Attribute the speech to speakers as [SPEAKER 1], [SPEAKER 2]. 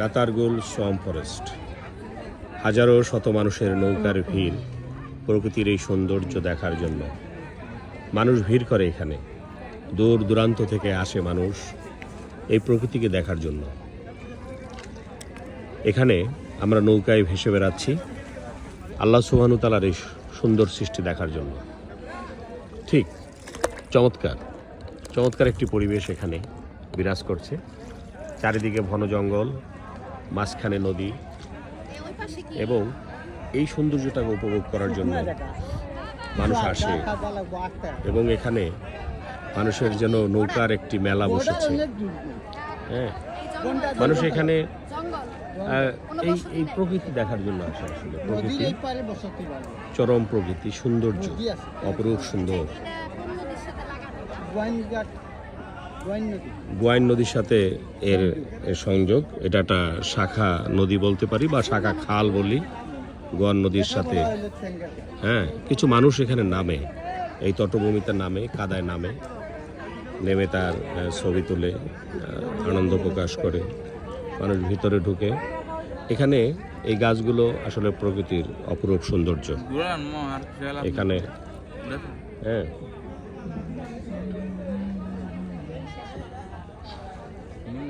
[SPEAKER 1] Ratargul swamp forest. হাজারো শত মানুষের নৌকার ভিড় প্রকৃতির এই সৌন্দর্য দেখার জন্য। মানুষ ভিড় করে এখানে। দূর দূরান্ত থেকে আসে মানুষ এই প্রকৃতিকে দেখার জন্য। এখানে আমরা নৌকায় ভেসে বেড়াচ্ছি। আল্লাহ সুবহানু তালার এই সুন্দর সৃষ্টি দেখার জন্য। ঠিক, চমৎকার। চমৎকার একটি পরিবেশ এখানে বিরাজ করছে। চারিদিকে ঘন জঙ্গল মাঝখানে নদী এবং এই সৌন্দর্যটাকে উপভোগ করার জন্য মানুষ আসে। এবং এখানে মানুষের যেন নৌকার একটি মেলা বসেছে। হ্যাঁ। মানুষ এখানে এই এই প্রকৃতি দেখার জন্য আসে আসলে। প্রকৃতি চরম প্রকৃতি সৌন্দর্য অপরূপ সুন্দর। গোয়াইন নদীর সাথে এর সংযোগ। এটা একটা শাখা নদী বলতে পারি বা শাখা খাল বলি গোয়ান নদীর সাথে। হ্যাঁ কিছু মানুষ এখানে নামে। এই তটভূমিতে নামে কাদায় নামে। নেমে তার ছবি তুলে আনন্দ প্রকাশ করে। মানুষ ভিতরে ঢুকে। এখানে এই গাছগুলো আসলে প্রকৃতির অপরূপ সৌন্দর্য। এখানে হ্যাঁ